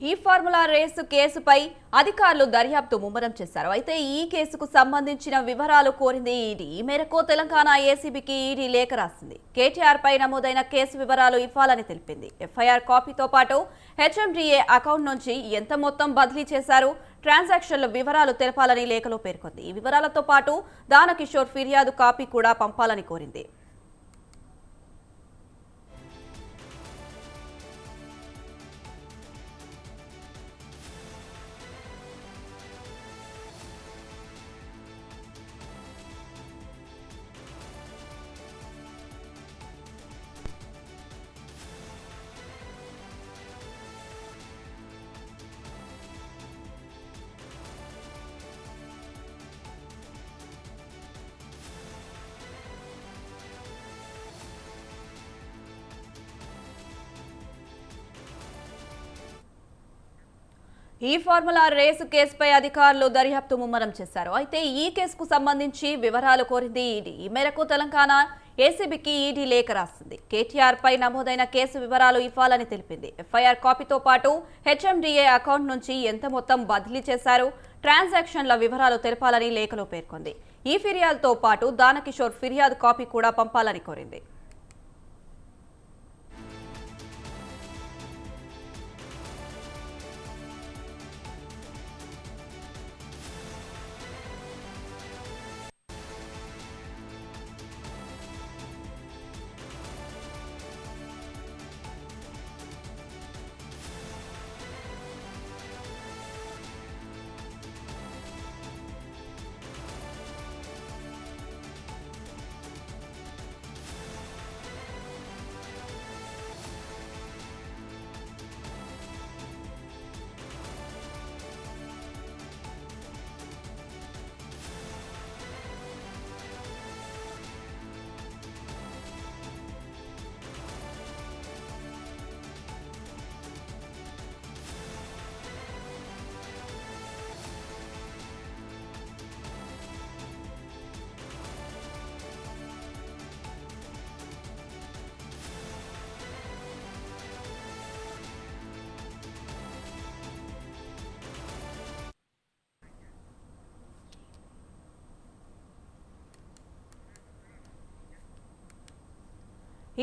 ఈ formula race కేసుపై అధికారులు దర్యాప్తు ముమ్మరం చేశారు. అయితే ఈ కేసుకు సంబంధించిన వివరాలు కోరింది ఈడీ. ఈ మేరకు తెలంగాణ ఏసీబీకి ఈడీ లేఖ రాసింది. కేటీఆర్ పై నమోదైన కేసు వివరాలు ఇవ్వాలని తెలిపింది. ఎఫ్ఐఆర్ కాపీతో పాటు హెచ్ఎండిఏ అకౌంట్ నుంచి ఎంత మొత్తం బదిలీ చేశారు ట్రాన్సాక్షన్ల వివరాలు తెలపాలని లేఖలో పేర్కొంది. ఈ వివరాలతో పాటు దానకిషోర్ ఫిర్యాదు కాపీ కూడా పంపాలని కోరింది. ఈ ఫార్ములా రేసు కేసుపై అధికారులు దర్యాప్తు ముమ్మరం చేశారు. అయితే ఈ కేసుకు సంబంధించి వివరాలు కోరింది ఈడీ. ఈ మేరకు తెలంగాణ ఏసీబీకి ఈడీ లేఖ రాసింది. కేటీఆర్ పై నమోదైన కేసు వివరాలు ఇవ్వాలని తెలిపింది. ఎఫ్ఐఆర్ కాపీతో పాటు హెచ్ఎండిఏ అకౌంట్ నుంచి ఎంత మొత్తం బదిలీ చేశారు ట్రాన్సాక్షన్ల వివరాలు తెలపాలని లేఖలో పేర్కొంది. ఈ ఫిర్యాదుతో పాటు దానకిషోర్ ఫిర్యాదు కాపీ కూడా పంపాలని కోరింది.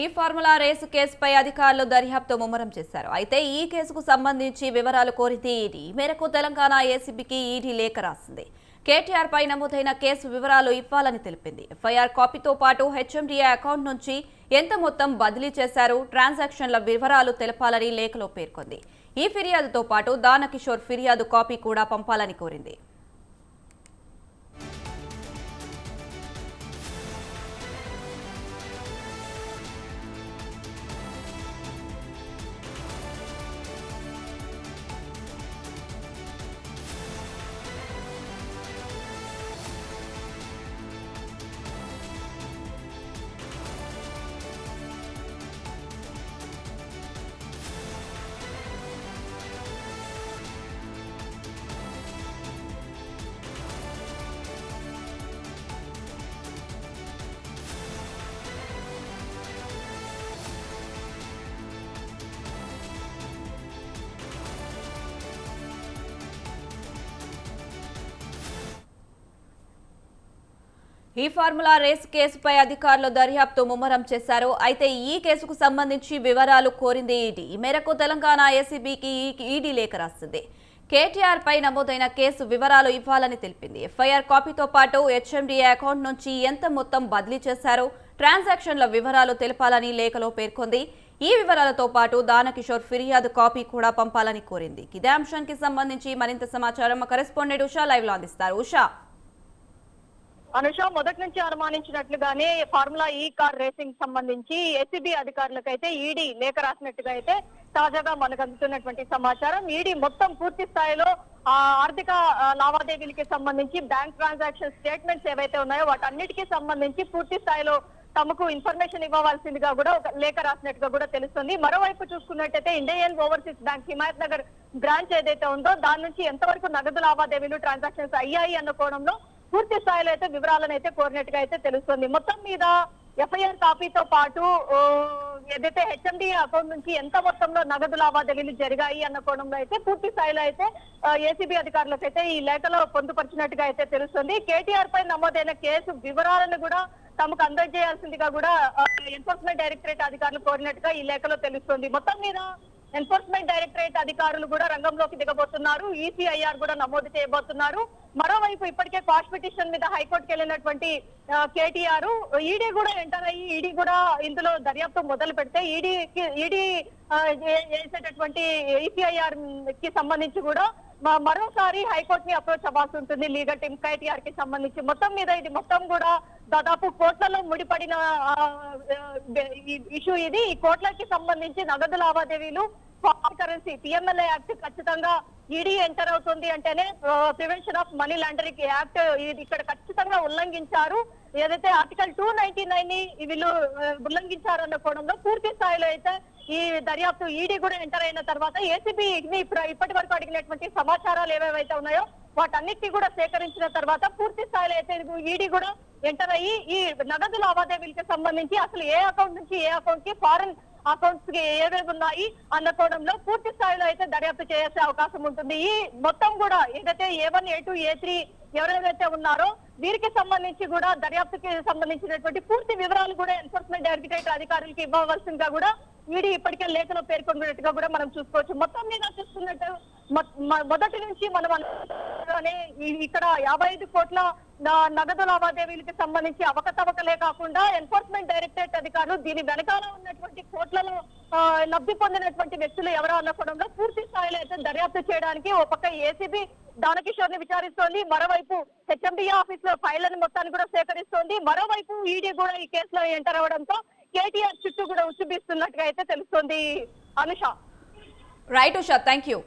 ఈ ఫార్ములా రేసు కేసుపై అధికారులు దర్యాప్తు ముమ్మరం చేశారు. అయితే ఈ కేసుకు సంబంధించి వివరాలు కోరితే ఈడీ. ఈ మేరకు తెలంగాణ ఏసీబీకి ఈడీ లేఖ రాసింది. కేటీఆర్ పై నమోదైన కేసు వివరాలు ఇవ్వాలని తెలిపింది. ఎఫ్ఐఆర్ కాపీతో పాటు హెచ్ఎండిఏ అకౌంట్ నుంచి ఎంత మొత్తం బదిలీ చేశారు ట్రాన్సాక్షన్ల వివరాలు తెలపాలని లేఖలో పేర్కొంది. ఈ ఫిర్యాదుతో పాటు దానకిషోర్ ఫిర్యాదు కాపీ కూడా పంపాలని కోరింది. ఈ ఫార్ములా రేస్ కేసుపై అధికారులు దర్యాప్తు ముమ్మరం చేశారు. అయితే ఈ కేసుకు సంబంధించి వివరాలు కోరింది ఈడీ. ఈ మేరకు తెలంగాణ ఏసీబీకి ఈడీ లేఖ రాసింది. కేటీఆర్ పై నమోదైన కేసు వివరాలు ఇవ్వాలని తెలిపింది. ఎఫ్ఐఆర్ కాపీతో పాటు హెచ్ఎండిఏ అకౌంట్ నుంచి ఎంత మొత్తం బదిలీ చేశారో ట్రాన్సాక్షన్ల వివరాలు తెలపాలని లేఖలో పేర్కొంది. ఈ వివరాలతో పాటు దానకిషోర్ ఫిర్యాదు కాపీ కూడా పంపాలని కోరింది. ఇదే అంశానికి సంబంధించి మరింత సమాచారం కరెస్పాండెంట్ ఉషా లైవ్లో అందిస్తారు. ఉషా. అనుష మొదటి నుంచి అనుమానించినట్లుగానే ఫార్ములా ఈ కార్ రేసింగ్ సంబంధించి ఎస్సీబీ అధికారులకైతే ఈడీ లేఖ రాసినట్టుగా అయితే తాజాగా మనకు అందుతున్నటువంటి సమాచారం. ఈడీ మొత్తం పూర్తి స్థాయిలో ఆర్థిక లావాదేవీలకి సంబంధించి బ్యాంక్ ట్రాన్సాక్షన్ స్టేట్మెంట్స్ ఏవైతే ఉన్నాయో వాటన్నిటికీ సంబంధించి పూర్తి స్థాయిలో తమకు ఇన్ఫర్మేషన్ ఇవ్వవలసిందిగా కూడా ఒక లేఖ రాసినట్టుగా కూడా తెలుస్తుంది. మరోవైపు చూసుకున్నట్టయితే Indian Overseas Bank Himayat Nagar branch ఏదైతే ఉందో దాని నుంచి ఎంతవరకు నగదు లావాదేవీలు ట్రాన్సాక్షన్స్ అయ్యాయి అన్న కోణంలో పూర్తి స్థాయిలో అయితే వివరాలను అయితే కోరినట్టుగా అయితే తెలుస్తుంది. మొత్తం మీద ఎఫ్ఐఆర్ కాపీతో పాటు ఏదైతే హెచ్ఎండి అకౌంట్ నుంచి ఎంత మొత్తంలో నగదు లావాదేవీలు జరిగాయి అన్న కోణంలో అయితే పూర్తి స్థాయిలో అయితే ఏసీబీ అధికారులకు అయితే ఈ లేఖలో పొందుపరిచినట్టుగా అయితే తెలుస్తుంది. కేటీఆర్ పై నమోదైన కేసు వివరాలను కూడా తమకు అందజేయాల్సిందిగా కూడా ఎన్ఫోర్స్మెంట్ డైరెక్టరేట్ అధికారులు కోరినట్టుగా ఈ లేఖలో తెలుస్తుంది. మొత్తం మీద ఎన్ఫోర్స్మెంట్ డైరెక్టరేట్ అధికారులు కూడా రంగంలోకి దిగబోతున్నారు. ఈసీఐఆర్ కూడా నమోదు చేయబోతున్నారు. మరోవైపు ఇప్పటికే కాస్ట్ పిటిషన్ మీద హైకోర్టుకి వెళ్ళినటువంటి కేటీఆర్ ఈడీ కూడా ఎంటర్ అయ్యి ఈడీ కూడా ఇందులో దర్యాప్తు మొదలు పెడితే ఈడీకి ఈడీ చేసేటటువంటి ఈపీఐఆర్కి సంబంధించి కూడా మరోసారి హైకోర్టు ని అప్రోచ్ అవ్వాల్సి ఉంటుంది. లీగల్ టీమ్ కేటీఆర్కి సంబంధించి. మొత్తం మీద ఇది మొత్తం కూడా దాదాపు కోట్లలో ముడిపడిన ఇష్యూ ఇది. ఈ కోట్లకి సంబంధించి నగదు లావాదేవీలు ఫారెన్ కరెన్సీ పిఎంఎల్ఏ యాక్ట్ ఖచ్చితంగా ఈడీ ఎంటర్ అవుతుంది అంటేనే prevention of money laundering act ఇది ఇక్కడ ఖచ్చితంగా ఉల్లంఘించారు. ఏదైతే ఆర్టికల్ టూ నైన్టీ నైన్ని వీళ్ళు ఉల్లంఘించారన్న కోణంలో పూర్తి స్థాయిలో అయితే ఈ దర్యాప్తు ఈడీ కూడా ఎంటర్ అయిన తర్వాత ఏసీబీ ఇప్పటి వరకు అడిగినటువంటి సమాచారాలు ఏవేవైతే ఉన్నాయో వాటన్నిటిని కూడా సేకరించిన తర్వాత పూర్తి స్థాయిలో అయితే ఈడీ కూడా ఎంటర్ అయ్యి ఈ నగదు లావాదేవీలకు సంబంధించి అసలు ఏ అకౌంట్ నుంచి ఏ అకౌంట్కి ఫారెన్ అకౌంట్స్కి ఏవేవి ఉన్నాయి అన్న కోణంలో పూర్తి స్థాయిలో అయితే దర్యాప్తు చేసే అవకాశం ఉంటుంది. ఈ మొత్తం కూడా ఏదైతే A one A two A three ఎవరెవరైతే ఉన్నారో వీరికి సంబంధించి కూడా దర్యాప్తుకి సంబంధించినటువంటి పూర్తి వివరాలు కూడా ఎన్ఫోర్స్మెంట్ డైరెక్టరేట్ అధికారులకి ఇవ్వవలసిందిగా కూడా ఈడీ ఇప్పటికే లేఖలో పేర్కొన్నట్టుగా కూడా మనం చూసుకోవచ్చు. మొత్తం మీద చూస్తున్నట్టు మొదటి నుంచి మనం ఇక్కడ యాభై ఐదు కోట్ల నగదు లావాదేవీలకు సంబంధించి అవకతవకలే కాకుండా ఎన్ఫోర్స్మెంట్ డైరెక్టరేట్ అధికారులు దీని వెనకాల ఉన్నటువంటి కోట్లలో ఆ, లబ్ధి పొందినటువంటి వ్యక్తులు ఎవరో అనుకోవడంలో పూర్తి స్థాయిలో అయితే దర్యాప్తు చేయడానికి ఒక పక్క ఏసీబీ దానకిషోర్ని విచారిస్తోంది మరోవైపు హెచ్ఎండిఏ ఆఫీస్లో ఫైళ్ళను మొత్తాన్ని కూడా సేకరిస్తోంది మరోవైపు ఈడీ కూడా ఈ కేసులో ఎంటర్ అవడంతో కేటీఆర్ చుట్టూ కూడా ఉచ్చుబిస్తున్నట్టుగా అయితే తెలుస్తోంది Anusha. Right Usha. Thank you